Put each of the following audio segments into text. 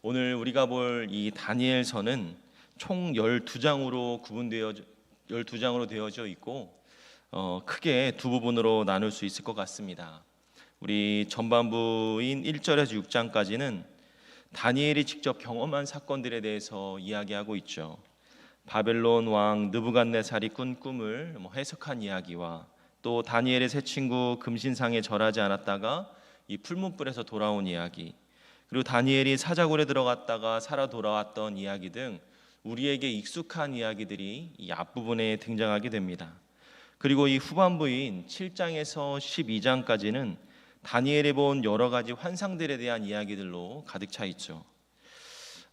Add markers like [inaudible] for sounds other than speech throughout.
오늘 우리가 볼 이 다니엘서는 총 12장으로 구분되어 12장으로 되어져 있고 어, 크게 두 부분으로 나눌 수 있을 것 같습니다. 우리 전반부인 1절에서 6장까지는 다니엘이 직접 경험한 사건들에 대해서 이야기하고 있죠. 바벨론 왕 느부갓네살이 꾼 꿈을 뭐 해석한 이야기와 또 다니엘의 새 친구 금신상에 절하지 않았다가 이 풀문불에서 돌아온 이야기 그리고 다니엘이 사자굴에 들어갔다가 살아 돌아왔던 이야기 등 우리에게 익숙한 이야기들이 이 앞부분에 등장하게 됩니다. 그리고 이 후반부인 7장에서 12장까지는 다니엘이 본 여러 가지 환상들에 대한 이야기들로 가득 차 있죠.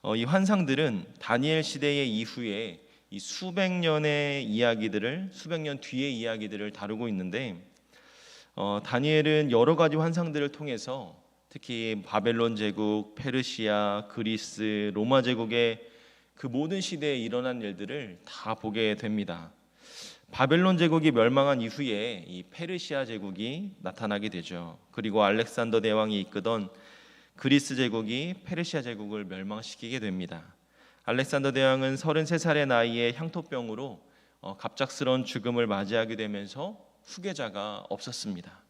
어, 이 환상들은 다니엘 시대의 이후에 이 수백 년의 이야기들을 수백 년 뒤의 이야기들을 다루고 있는데 어, 다니엘은 여러 가지 환상들을 통해서 특히 바벨론 제국, 페르시아, 그리스, 로마 제국의 그 모든 시대에 일어난 일들을 다 보게 됩니다. 바벨론 제국이 멸망한 이후에 이 페르시아 제국이 나타나게 되죠. 그리고 알렉산더 대왕이 이끄던 그리스 제국이 페르시아 제국을 멸망시키게 됩니다. 알렉산더 대왕은 33살의 나이에 향토병으로 어, 갑작스러운 죽음을 맞이하게 되면서 후계자가 없었습니다.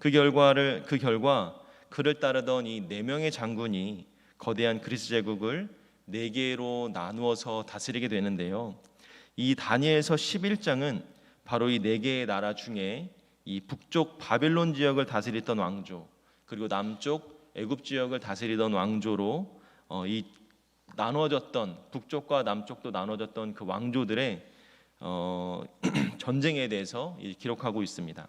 그 결과를 그 결과 그를 따르던 이 네 명의 장군이 거대한 그리스 제국을 네 개로 나누어서 다스리게 되는데요. 이 다니엘서 11장은 바로 이 네 개의 나라 중에 이 북쪽 바벨론 지역을 다스리던 왕조 그리고 남쪽 애굽 지역을 다스리던 왕조로 어, 이 나눠졌던 북쪽과 남쪽도 나눠졌던 그 왕조들의 어, [clears throat] 전쟁에 대해서 기록하고 있습니다.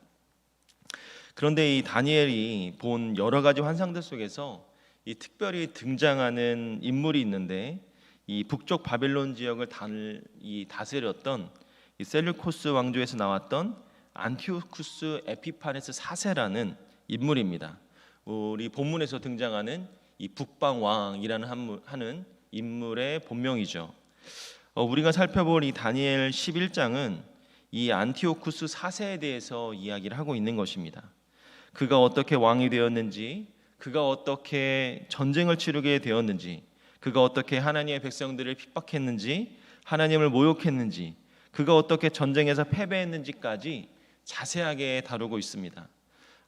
그런데 이 다니엘이 본 여러 가지 환상들 속에서 이 특별히 등장하는 인물이 있는데 이 북쪽 바벨론 지역을 단, 이 다스렸던 이 셀루코스 왕조에서 나왔던 안티오쿠스 에피파네스 4세라는 인물입니다. 우리 본문에서 등장하는 이 북방 왕이라는 하는 인물의 본명이죠. 어, 우리가 살펴볼 이 다니엘 11장은 이 안티오쿠스 4세에 대해서 이야기를 하고 있는 것입니다. 그가 어떻게 왕이 되었는지, 그가 어떻게 전쟁을 치르게 되었는지, 그가 어떻게 하나님의 백성들을 핍박했는지, 하나님을 모욕했는지, 그가 어떻게 전쟁에서 패배했는지까지 자세하게 다루고 있습니다.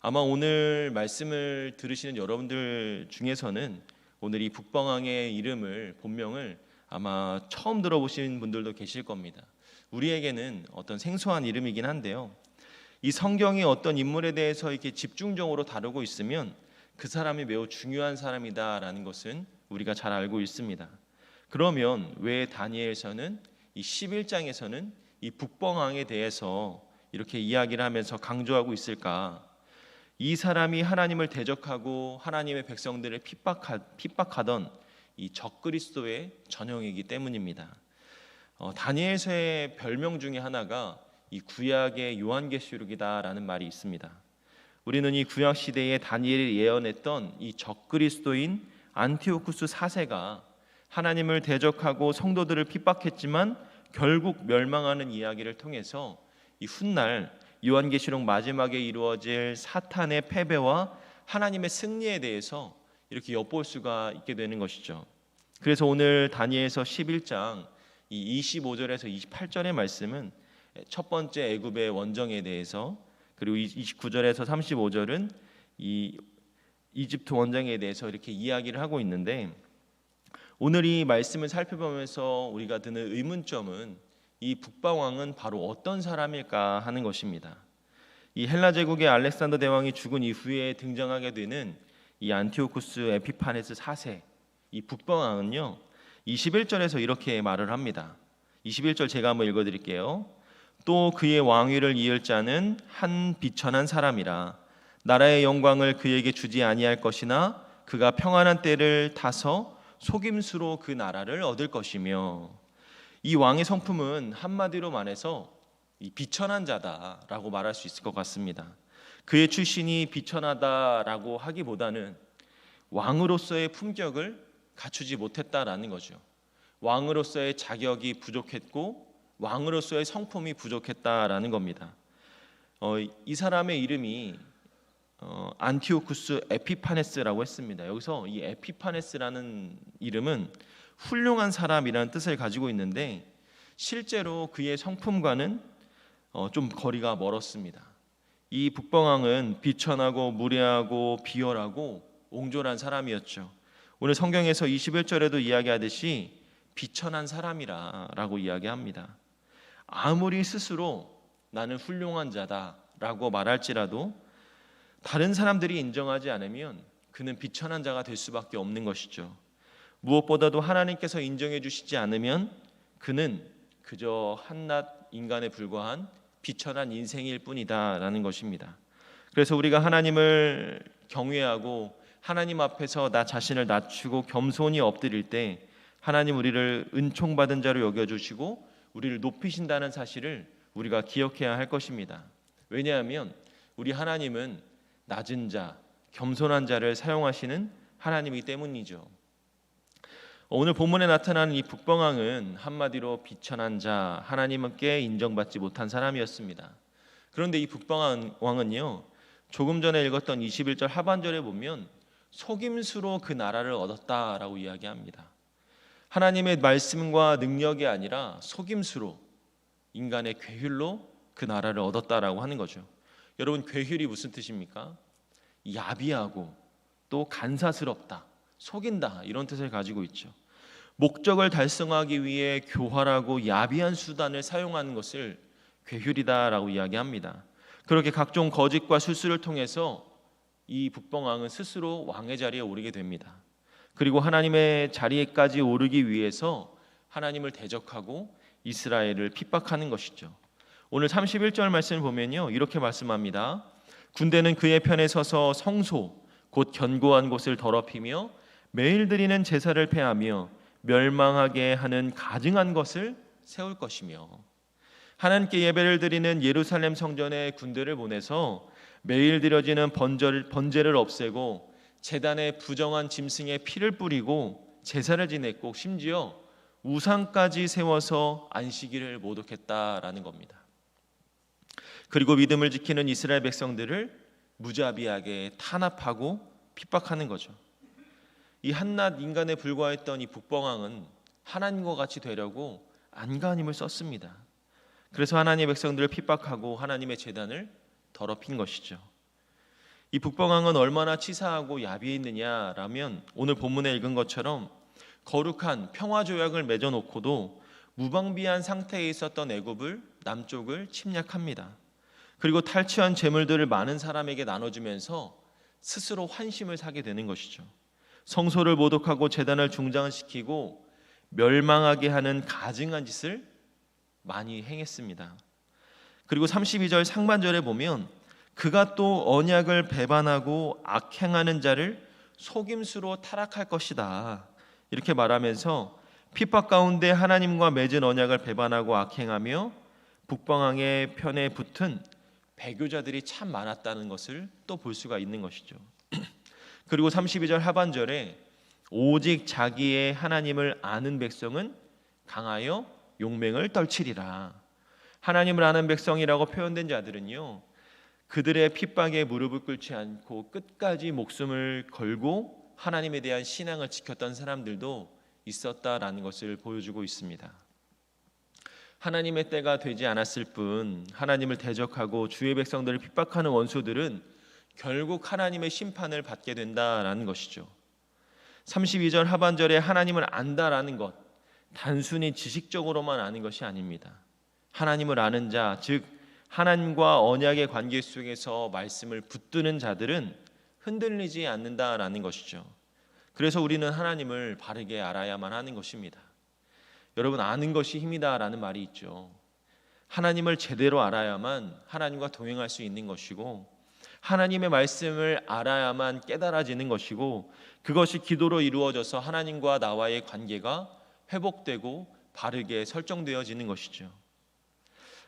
아마 오늘 말씀을 들으시는 여러분들 중에서는 오늘 이 북방왕의 이름을 본명을 아마 처음 들어보신 분들도 계실 겁니다. 우리에게는 어떤 생소한 이름이긴 한데요. 이 성경이 어떤 인물에 대해서 이렇게 집중적으로 다루고 있으면 그 사람이 매우 중요한 사람이다라는 것은 우리가 잘 알고 있습니다. 그러면 왜 다니엘서는 이 11장에서는 이 북방왕에 대해서 이렇게 이야기를 하면서 강조하고 있을까? 이 사람이 하나님을 대적하고 하나님의 백성들을 핍박하, 핍박하던 이 적그리스도의 전형이기 때문입니다. 어, 다니엘서의 별명 중에 하나가 이 구약의 요한계시록이다라는 말이 있습니다. 우리는 이 구약 시대에 다니엘이 예언했던 이 적그리스도인 안티오쿠스 4세가 하나님을 대적하고 성도들을 핍박했지만 결국 멸망하는 이야기를 통해서 이 훗날 요한계시록 마지막에 이루어질 사탄의 패배와 하나님의 승리에 대해서 이렇게 엿볼 수가 있게 되는 것이죠. 그래서 오늘 다니엘서 11장 이 25절에서 28절의 말씀은 첫 번째 애굽의 원정에 대해서 그리고 29절에서 35절은 이 이집트 원정에 대해서 이렇게 이야기를 하고 있는데 오늘 이 말씀을 살펴보면서 우리가 드는 의문점은 이 북방 왕은 바로 어떤 사람일까 하는 것입니다. 이 헬라 제국의 알렉산더 대왕이 죽은 이후에 등장하게 되는 이 안티오쿠스 에피파네스 4세 이 북방 왕은요 21절에서 이렇게 말을 합니다. 21절 제가 한번 읽어 드릴게요. 또 그의 왕위를 이을 자는 한 비천한 사람이라 나라의 영광을 그에게 주지 아니할 것이나 그가 평안한 때를 타서 속임수로 그 나라를 얻을 것이며 이 왕의 성품은 한마디로 말해서 이 비천한 자다라고 말할 수 있을 것 같습니다. 그의 출신이 비천하다라고 하기보다는 왕으로서의 품격을 갖추지 못했다라는 거죠. 왕으로서의 자격이 부족했고 왕으로서의 성품이 부족했다라는 겁니다. 어, 이 사람의 이름이 어, 안티오쿠스 에피파네스라고 했습니다. 여기서 이 에피파네스라는 이름은 훌륭한 사람이라는 뜻을 가지고 있는데 실제로 그의 성품과는 어, 좀 거리가 멀었습니다. 이 북방왕은 비천하고 무례하고 비열하고 옹졸한 사람이었죠. 오늘 성경에서 21절에도 이야기하듯이 비천한 사람이라라고 이야기합니다. 아무리 스스로 나는 훌륭한 자다라고 말할지라도 다른 사람들이 인정하지 않으면 그는 비천한 자가 될 수밖에 없는 것이죠. 무엇보다도 하나님께서 인정해 주시지 않으면 그는 그저 한낱 인간에 불과한 비천한 인생일 뿐이다라는 것입니다. 그래서 우리가 하나님을 경외하고 하나님 앞에서 나 자신을 낮추고 겸손히 엎드릴 때 하나님 우리를 은총받은 자로 여겨 주시고 우리를 높이신다는 사실을 우리가 기억해야 할 것입니다. 왜냐하면 우리 하나님은 낮은 자, 겸손한 자를 사용하시는 하나님이기 때문이죠. 오늘 본문에 나타나는 이 북방왕은 한마디로 비천한 자, 하나님께 인정받지 못한 사람이었습니다. 그런데 이 북방왕은요, 조금 전에 읽었던 21절 하반절에 보면 속임수로 그 나라를 얻었다라고 이야기합니다. 하나님의 말씀과 능력이 아니라 속임수로 인간의 괴휼로 그 나라를 얻었다라고 하는 거죠. 여러분 괴휼이 무슨 뜻입니까? 야비하고 또 간사스럽다, 속인다 이런 뜻을 가지고 있죠. 목적을 달성하기 위해 교활하고 야비한 수단을 사용하는 것을 괴휼이다라고 이야기합니다. 그렇게 각종 거짓과 술수를 통해서 이 북방왕은 스스로 왕의 자리에 오르게 됩니다. 그리고 하나님의 자리에까지 오르기 위해서 하나님을 대적하고 이스라엘을 핍박하는 것이죠. 오늘 31절 말씀을 보면요. 이렇게 말씀합니다. 군대는 그의 편에 서서 성소 곧 견고한 곳을 더럽히며 매일 드리는 제사를 패하며 멸망하게 하는 가증한 것을 세울 것이며 하나님께 예배를 드리는 예루살렘 성전에 군대를 보내서 매일 드려지는 번제를 없애고 제단에 부정한 짐승의 피를 뿌리고 제사를 지냈고 심지어 우상까지 세워서 안식일을 모독했다라는 겁니다. 그리고 믿음을 지키는 이스라엘 백성들을 무자비하게 탄압하고 핍박하는 거죠. 이 한낱 인간에 불과했던 이 북방왕은 하나님과 같이 되려고 안간힘을 썼습니다. 그래서 하나님의 백성들을 핍박하고 하나님의 재단을 더럽힌 것이죠. 이 북방왕은 얼마나 치사하고 야비했느냐라면 오늘 본문에 읽은 것처럼 거룩한 평화 조약을 맺어 놓고도 무방비한 상태에 있었던 애굽을 남쪽을 침략합니다. 그리고 탈취한 재물들을 많은 사람에게 나눠주면서 스스로 환심을 사게 되는 것이죠. 성소를 모독하고 재단을 중장시키고 멸망하게 하는 가증한 짓을 많이 행했습니다. 그리고 32절 상반절에 보면 그가 또 언약을 배반하고 악행하는 자를 속임수로 타락할 것이다. 이렇게 말하면서 핍박 가운데 하나님과 맺은 언약을 배반하고 악행하며 북방왕의 편에 붙은 배교자들이 참 많았다는 것을 또 볼 수가 있는 것이죠. [clears throat] 그리고 32절 하반절에 오직 자기의 하나님을 아는 백성은 강하여 용맹을 떨치리라. 하나님을 아는 백성이라고 표현된 자들은요. 그들의 핍박에 무릎을 꿇지 않고 끝까지 목숨을 걸고 하나님에 대한 신앙을 지켰던 사람들도 있었다라는 것을 보여주고 있습니다. 하나님의 때가 되지 않았을 뿐 하나님을 대적하고 주의 백성들을 핍박하는 원수들은 결국 하나님의 심판을 받게 된다라는 것이죠. 32절 하반절에 하나님을 안다라는 것 단순히 지식적으로만 아는 것이 아닙니다. 하나님을 아는 자, 즉 하나님과 언약의 관계 속에서 말씀을 붙드는 자들은 흔들리지 않는다라는 것이죠. 그래서 우리는 하나님을 바르게 알아야만 하는 것입니다. 여러분 아는 것이 힘이다라는 말이 있죠. 하나님을 제대로 알아야만 하나님과 동행할 수 있는 것이고 하나님의 말씀을 알아야만 깨달아지는 것이고 그것이 기도로 이루어져서 하나님과 나와의 관계가 회복되고 바르게 설정되어지는 것이죠.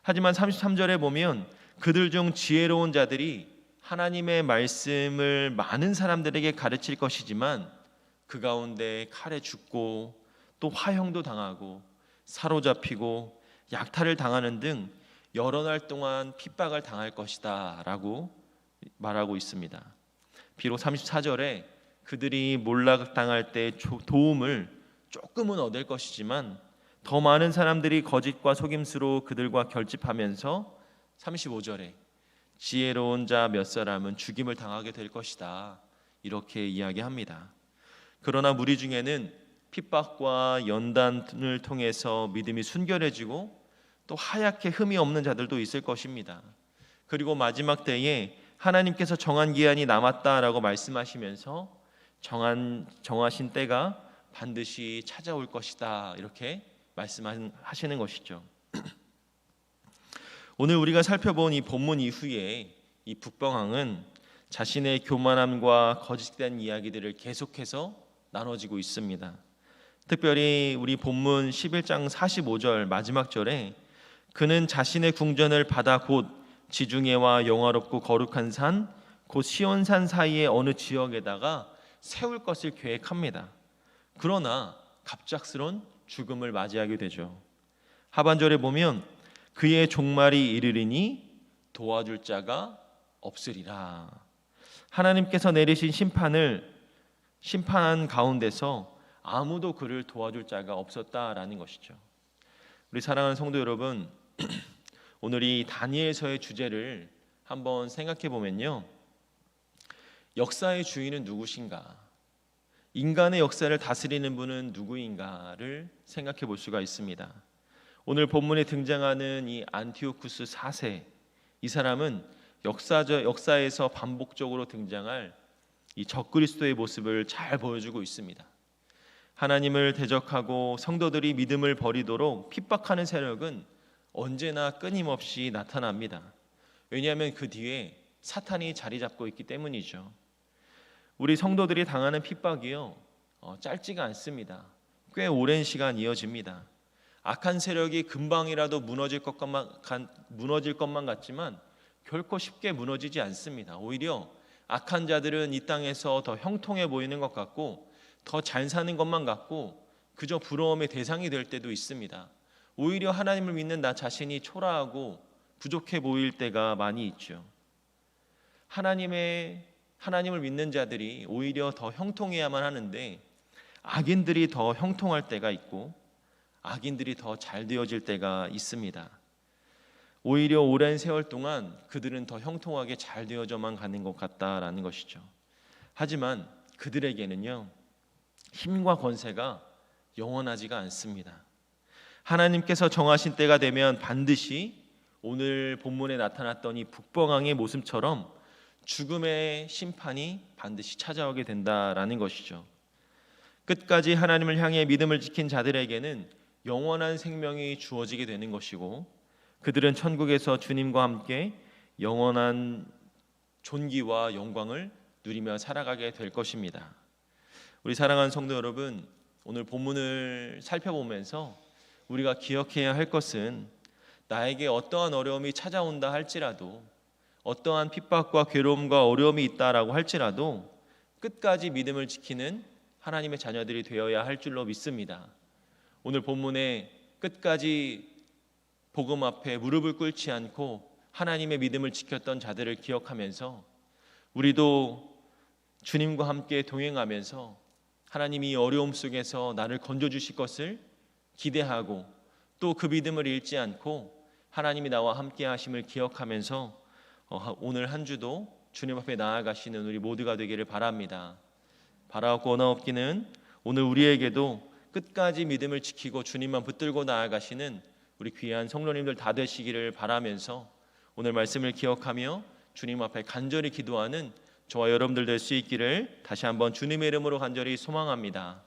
하지만 33절에 보면 그들 중 지혜로운 자들이 하나님의 말씀을 많은 사람들에게 가르칠 것이지만 그 가운데 칼에 죽고 또 화형도 당하고 사로잡히고 약탈을 당하는 등 여러 날 동안 핍박을 당할 것이다라고 말하고 있습니다. 비록 34절에 그들이 몰락당할 때 조- 도움을 조금은 얻을 것이지만 더 많은 사람들이 거짓과 속임수로 그들과 결집하면서 35절에 지혜로운 자 몇 사람은 죽임을 당하게 될 것이다. 이렇게 이야기합니다. 그러나 무리 중에는 핍박과 연단을 통해서 믿음이 순결해지고 또 하얗게 흠이 없는 자들도 있을 것입니다. 그리고 마지막 때에 하나님께서 정한 기한이 남았다라고 말씀하시면서 정한 정하신 때가 반드시 찾아올 것이다. 이렇게 말씀하시는 것이죠. [clears throat] 오늘 우리가 살펴본 이 본문 이후에 이 북방왕은 자신의 교만함과 거짓된 이야기들을 계속해서 나눠지고 있습니다. 특별히 우리 본문 11장 45절 마지막 절에 그는 자신의 궁전을 받아 곧 지중해와 영화롭고 거룩한 산, 곧 시온산 사이의 어느 지역에다가 세울 것을 계획합니다. 그러나 갑작스런 죽음을 맞이하게 되죠. 하반절에 보면 그의 종말이 이르리니 도와줄 자가 없으리라. 하나님께서 내리신 심판을 심판한 가운데서 아무도 그를 도와줄 자가 없었다라는 것이죠. 우리 사랑하는 성도 여러분, [clears throat] 오늘 이 다니엘서의 주제를 한번 생각해 보면요. 역사의 주인은 누구신가? 인간의 역사를 다스리는 분은 누구인가를 생각해 볼 수가 있습니다. 오늘 본문에 등장하는 이 안티오쿠스 4세 이 사람은 역사적 역사에서 반복적으로 등장할 이 적그리스도의 모습을 잘 보여주고 있습니다. 하나님을 대적하고 성도들이 믿음을 버리도록 핍박하는 세력은 언제나 끊임없이 나타납니다. 왜냐하면 그 뒤에 사탄이 자리 잡고 있기 때문이죠. 우리 성도들이 당하는 핍박이요 어, 짧지가 않습니다. 꽤 오랜 시간 이어집니다. 악한 세력이 금방이라도 무너질 것만 무너질 것만 같지만 결코 쉽게 무너지지 않습니다. 오히려 악한 자들은 이 땅에서 더 형통해 보이는 것 같고 더 잘 사는 것만 같고 그저 부러움의 대상이 될 때도 있습니다. 오히려 하나님을 믿는 나 자신이 초라하고 부족해 보일 때가 많이 있죠. 하나님의 하나님을 믿는 자들이 오히려 더 형통해야만 하는데 악인들이 더 형통할 때가 있고 악인들이 더 잘 되어질 때가 있습니다. 오히려 오랜 세월 동안 그들은 더 형통하게 잘 되어져만 가는 것 같다라는 것이죠. 하지만 그들에게는요 힘과 권세가 영원하지가 않습니다. 하나님께서 정하신 때가 되면 반드시 오늘 본문에 나타났던 이 북방왕의 모습처럼 죽음의 심판이 반드시 찾아오게 된다라는 것이죠. 끝까지 하나님을 향해 믿음을 지킨 자들에게는 영원한 생명이 주어지게 되는 것이고 그들은 천국에서 주님과 함께 영원한 존귀와 영광을 누리며 살아가게 될 것입니다. 우리 사랑하는 성도 여러분, 오늘 본문을 살펴보면서 우리가 기억해야 할 것은 나에게 어떠한 어려움이 찾아온다 할지라도 어떠한 핍박과 괴로움과 어려움이 있다라고 할지라도 끝까지 믿음을 지키는 하나님의 자녀들이 되어야 할 줄로 믿습니다. 오늘 본문에 끝까지 복음 앞에 무릎을 꿇지 않고 하나님의 믿음을 지켰던 자들을 기억하면서 우리도 주님과 함께 동행하면서 하나님이 어려움 속에서 나를 건져 주실 것을 기대하고 또 그 믿음을 잃지 않고 하나님이 나와 함께 하심을 기억하면서 어, 오늘 한 주도 주님 앞에 나아가시는 우리 모두가 되기를 바랍니다. 바라옵고 원하옵기는 오늘 우리에게도 끝까지 믿음을 지키고 주님만 붙들고 나아가시는 우리 귀한 성도님들 다 되시기를 바라면서 오늘 말씀을 기억하며 주님 앞에 간절히 기도하는 저와 여러분들 될 수 있기를 다시 한번 주님의 이름으로 간절히 소망합니다.